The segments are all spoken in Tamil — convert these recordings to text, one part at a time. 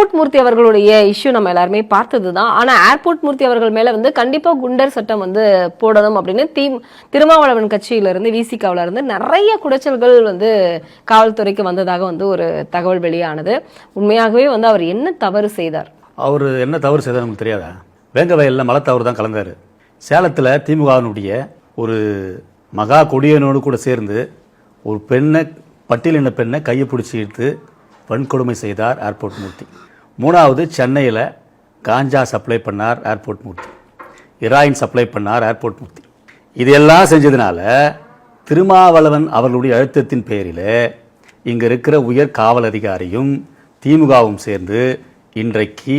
ஏர்போர்ட் மூர்த்தி அவர்களுடைய இஷ்யூ நம்ம எல்லாருமே பார்த்தது தான் ஆனால் ஏர்போர்ட் மூர்த்தி அவர்கள் மேலே வந்து கண்டிப்பாக குண்டர் சட்டம் வந்து போடணும் அப்படின்னு தீ திருமாவளவன் கட்சியிலிருந்து இருந்து இருந்து நிறைய குடைச்சல்கள் வந்து காவல்துறைக்கு வந்ததாக வந்து ஒரு தகவல் வெளியானது. உண்மையாகவே வந்து அவர் என்ன தவறு செய்தார்? அவர் என்ன தவறு செய்தார் நமக்கு தெரியாதா? வேங்க வயலில் தவறு தான் கலந்தார். சேலத்தில் திமுகவினுடைய ஒரு மகா கொடியனோடு கூட சேர்ந்து ஒரு பெண்ணை பட்டியலின பெண்ணை கையை பிடிச்சி இழுத்து வன்கொடுமை செய்தார் ஏர்போர்ட் மூர்த்தி. மூணாவது சென்னையில் காஞ்சா சப்ளை பண்ணார் ஏர்போர்ட் மூர்த்தி. இராயின் சப்ளை பண்ணார் ஏர்போர்ட் மூர்த்தி. இதெல்லாம் செஞ்சதுனால திருமாவளவன் அவர்களுடைய அழுத்தத்தின் பேரில் இங்கே இருக்கிற உயர் காவல் அதிகாரியும் திமுகவும் சேர்ந்து இன்றைக்கு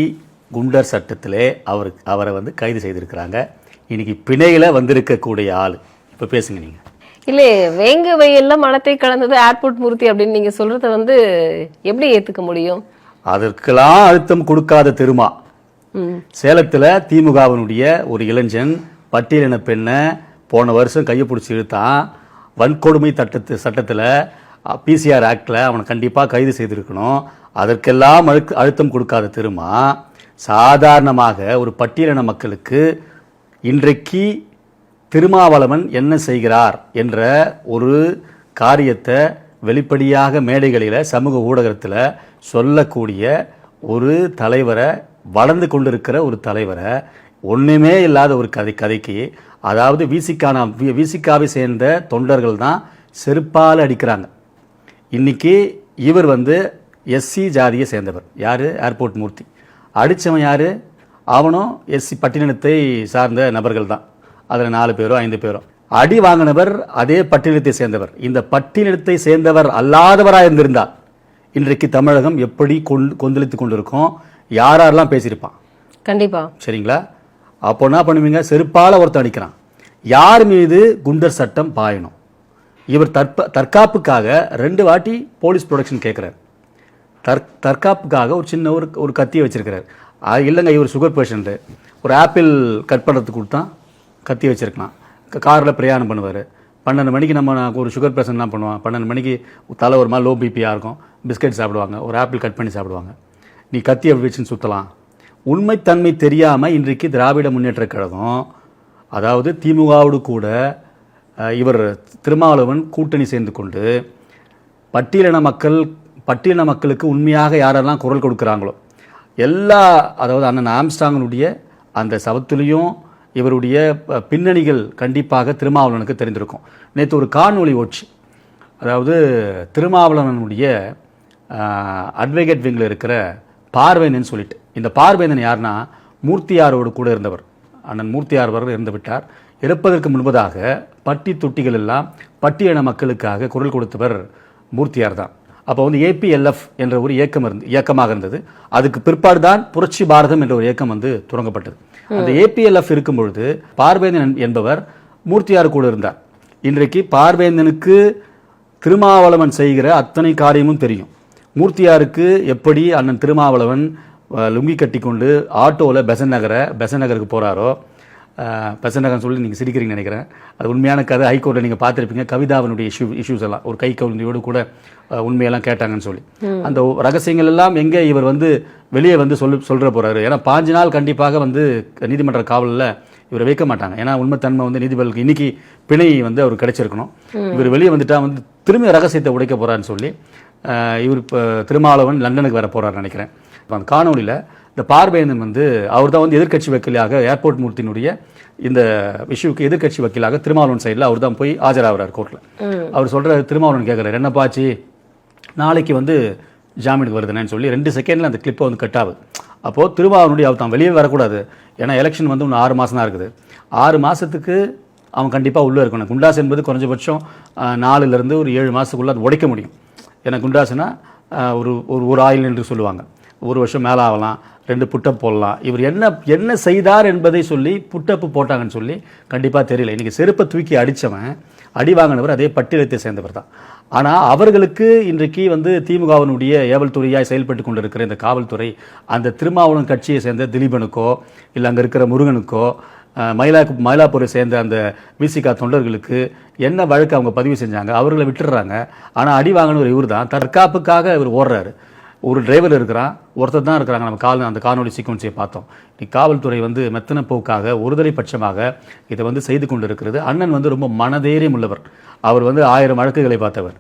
குண்டர் சட்டத்திலே அவர் அவரை வந்து கைது செய்திருக்கிறாங்க. இன்றைக்கி பிணையில் வந்திருக்கக்கூடிய ஆள். இப்போ பேசுங்க நீங்கள் இல்ல வேங்க வயல்ல மலத்தை கலந்தது ஏர்போர்ட் மூர்த்தி அப்படின்னு நீங்க சொல்றத வந்து எப்படி ஏத்துக்க முடியும்? அதற்கெல்லாம் அழுத்தம் கொடுக்காத திருமா. சேலத்தில் திமுகவினுடைய ஒரு இளைஞன் பட்டியலின பெண்ணை போன வருஷம் கையை பிடிச்சி இழுத்தான். வன்கொடுமை சட்டத்து சட்டத்தில் பிசிஆர் ஆக்டில் அவனை கண்டிப்பாக கைது செய்திருக்கணும். அதற்கெல்லாம் அழுக்கு அழுத்தம் கொடுக்காத திருமா சாதாரணமாக ஒரு பட்டியலின மக்களுக்கு இன்றைக்கு திருமாவளவன் என்ன செய்கிறார் என்ற ஒரு காரியத்தை வெளிப்படையாக மேடைகளில் சமூக ஊடகத்தில் சொல்லக்கூடிய ஒரு தலைவரை வளர்ந்து கொண்டிருக்கிற ஒரு தலைவரை ஒன்றுமே இல்லாத ஒரு கதை கதைக்கு அதாவது விசிக்கான விசிக்காவை சேர்ந்த தொண்டர்கள் தான் செருப்பால் அடிக்கிறாங்க. இன்னைக்கு இவர் வந்து எஸ்சி ஜாதியை சேர்ந்தவர். யார்? ஏர்போர்ட் மூர்த்தி. அடித்தவன் யார்? அவனும் எஸ்சி பட்டினத்தை சார்ந்த நபர்கள் தான். அதில் நாலு பேரோ ஐந்து பேரோ. அடி வாங்கினவர் அதே பட்டியலினத்தை சேர்ந்தவர். இந்த பட்டியலினத்தை சேர்ந்தவர் அல்லாதவராக இருந்திருந்தால் இன்றைக்கு தமிழகம் எப்படி கொண்டு கொந்தளித்து கொண்டிருக்கும்? யார் யாரெல்லாம் பேசியிருப்பான்? கண்டிப்பா. சரிங்களா? அப்போ என்ன பண்ணுவீங்க? செருப்பால ஒருத்தன் அடிக்கிறான். யார் மீது குண்டர் சட்டம் பாயணும்? இவர் தற்ப தற்காப்புக்காக ரெண்டு வாட்டி போலீஸ் ப்ரொடெக்ஷன் கேட்குறாரு. தற் தற்காப்புக்காக ஒரு சின்ன ஒரு ஒரு கத்தியை வச்சிருக்கிறார். இல்லைங்க இவர் சுகர் பேஷண்ட்டு. ஒரு ஆப்பிள் கட் பண்ணுறதுக்கு கொடுத்தா கத்தி வச்சுருக்கலாம். காரில் பிரயாணம் பண்ணுவார். பன்னெண்டு மணிக்கு நம்ம நான் ஒரு சுகர் பேஷண்ட்லாம் பண்ணுவான். பன்னெண்டு மணிக்கு தலை ஒரு மாதிரி லோ பிபியாக இருக்கும். பிஸ்கட் சாப்பிடுவாங்க. ஒரு ஆப்பிள் கட் பண்ணி சாப்பிடுவாங்க. நீ கத்தி அப்படி வச்சுன்னு சுற்றலாம் உண்மைத்தன்மை தெரியாமல் இன்றைக்கு திராவிட முன்னேற்ற கழகம் அதாவது திமுகவோடு கூட இவர் திருமாவளவன் கூட்டணி சேர்ந்து கொண்டு பட்டியலின மக்கள் பட்டியலின மக்களுக்கு உண்மையாக யாரெல்லாம் குரல் கொடுக்குறாங்களோ எல்லா அதாவது அண்ணன் ஆம்ஸ்டாங்கனுடைய அந்த சவத்துலேயும் இவருடைய ப- பின்னணிகள் கண்டிப்பாக திருமாவளவனுக்கு தெரிந்திருக்கும். நேற்று ஒரு காணொளி ஓச்சு அதாவது திருமாவளவனுடைய அட்வொகேட் விங்கில் இருக்கிற பார்வேனன் சொல்லிட்டு இந்த பார்வேனன் யார்னா மூர்த்தியாரோடு கூட இருந்தவர். அண்ணன் மூர்த்தியார் அவர் இருந்து விட்டார். இறப்பதற்கு முன்பதாக பட்டி தொட்டிகள் எல்லாம் பட்டியன மக்களுக்காக குரல் கொடுத்தவர் மூர்த்தியார் தான் அப்போ வந்து ஏபிஎல்எஃப் என்ற ஒரு இயக்கம் இருந்து இயக்கமாக இருந்தது. அதுக்கு பிற்பாடு தான் புரட்சி பாரதம் என்ற ஒரு இயக்கம் வந்து தொடங்கப்பட்டது. அந்த ஏபிஎல்எஃப் இருக்கும் பொழுது பார்வேந்தன் என்பவர் மூர்த்தியார் கூட இருந்தார். இன்றைக்கு பார்வேந்தனுக்கு திருமாவளவன் செய்கிற அத்தனை காரியமும் தெரியும். மூர்த்தியாருக்கு எப்படி அண்ணன் திருமாவளவன் லுங்கி கட்டிக்கொண்டு ஆட்டோவில் பெசன் நகரை பெசன் நகருக்கு போகிறாரோ நகர்னு சொல்லி நீங்கள் சிரிக்கிறீங்கன்னு நினைக்கிறேன். அது உண்மையான கதை. ஹைகோர்ட்டில் நீங்கள் பார்த்துருப்பீங்க கவிதாவினுடைய இஷ்யூ இஷ்யூஸ் எல்லாம். ஒரு கை கவுந்தியோடு கூட உண்மையெல்லாம் கேட்டாங்கன்னு சொல்லி. அந்த ரகசியங்கள் எல்லாம் எங்கே இவர் வந்து வெளியே வந்து சொல்லு சொல்கிற போகிறாரு ஏன்னா பாஞ்சு நாள் கண்டிப்பாக வந்து நீதிமன்ற காவலில் இவரை வைக்க மாட்டாங்க. ஏன்னா உண்மைத்தன்மை வந்து நீதிபதிக்கு இன்னைக்கு பிணை வந்து அவர் கிடைச்சிருக்கணும். இவர் வெளியே வந்துட்டா வந்து திரும்பி ரகசியத்தை உடைக்க போறாருன்னு சொல்லி இவர் இப்போ திருமாவளவன் லண்டனுக்கு வர போறாருன்னு நினைக்கிறேன். இப்ப அந்த காணொலியில் இந்த பார்வேந்தன் வந்து அவர் தான் வந்து எதிர்க்கட்சி வக்கீலாக ஏர்போர்ட் மூர்த்தியினுடைய இந்த இஷ்யூக்கு எதிர்க்கட்சி வக்கீலாக திருமாவளவன் சைடில் அவர் தான் போய் ஆஜராகிறார் கோர்ட்டில் அவர் சொல்ற திருமாவளவன் கேட்குறாரு என்னப்பாச்சு நாளைக்கு வந்து ஜாமீனுக்கு வருதுன்னு சொல்லி ரெண்டு செகண்டில் அந்த கிளிப்பை வந்து கட் ஆகுது. அப்போது திருமாவளவனுடைய அவர் தான் வெளியே வரக்கூடாது. ஏன்னா எலெக்ஷன் வந்து இன்னும் ஆறு மாதம் தான் இருக்குது. ஆறு மாதத்துக்கு அவன் கண்டிப்பாக உள்ளே இருக்கணும். குண்டாஸ் என்பது குறைஞ்சபட்சம் நாலுலேருந்து ஒரு ஏழு மாதத்துக்குள்ளே அது உடைக்க முடியும். ஏன்னா குண்டாஸ்னா ஆஹ், ஒரு ஒரு ஒரு ஆயில் என்று சொல்லுவாங்க. ஒரு வருஷம் மேலே ஆகலாம் ரெண்டு புட்டப் போடலாம். இவர் என்ன என்ன செய்தார் என்பதை சொல்லி புட்டப்பு போட்டாங்கன்னு சொல்லி கண்டிப்பாக தெரியல. இன்றைக்கி செருப்பை தூக்கி அடித்தவன் அடி வாங்கினவர் அதே பட்டியலத்தை சேர்ந்தவர் தான். ஆனால் அவர்களுக்கு இன்றைக்கு வந்து திமுகவினுடைய ஏவல் துறையாக செயல்பட்டு கொண்டிருக்கிற இந்த காவல்துறை அந்த திருமாவளவன் கட்சியை சேர்ந்த திலீபனுக்கோ இல்லை அங்கே இருக்கிற முருகனுக்கோ மயிலா மயிலாப்பூரை சேர்ந்த அந்த விசிகா தொண்டர்களுக்கு என்ன வழக்கு அவங்க பதிவு செஞ்சாங்க? அவர்களை விட்டுடுறாங்க. ஆனால் அடி வாங்கினவர் இவர் தான் தற்காப்புக்காக இவர் ஓடுறாரு. ஒரு டிரைவர் இருக்கிறான் ஒருத்தர் தான் இருக்கிறாங்க. நம்ம கால் அந்த காணொலி சீக்வன்ஸை பார்த்தோம். நீ காவல்துறை வந்து மெத்தன போக்காக ஒருதலை பட்சமாக இதை வந்து செய்து கொண்டு இருக்கிறது அண்ணன் வந்து ரொம்ப மனதேரியம் உள்ளவர். அவர் வந்து ஆயிரம் வழக்குகளை பார்த்தவர்.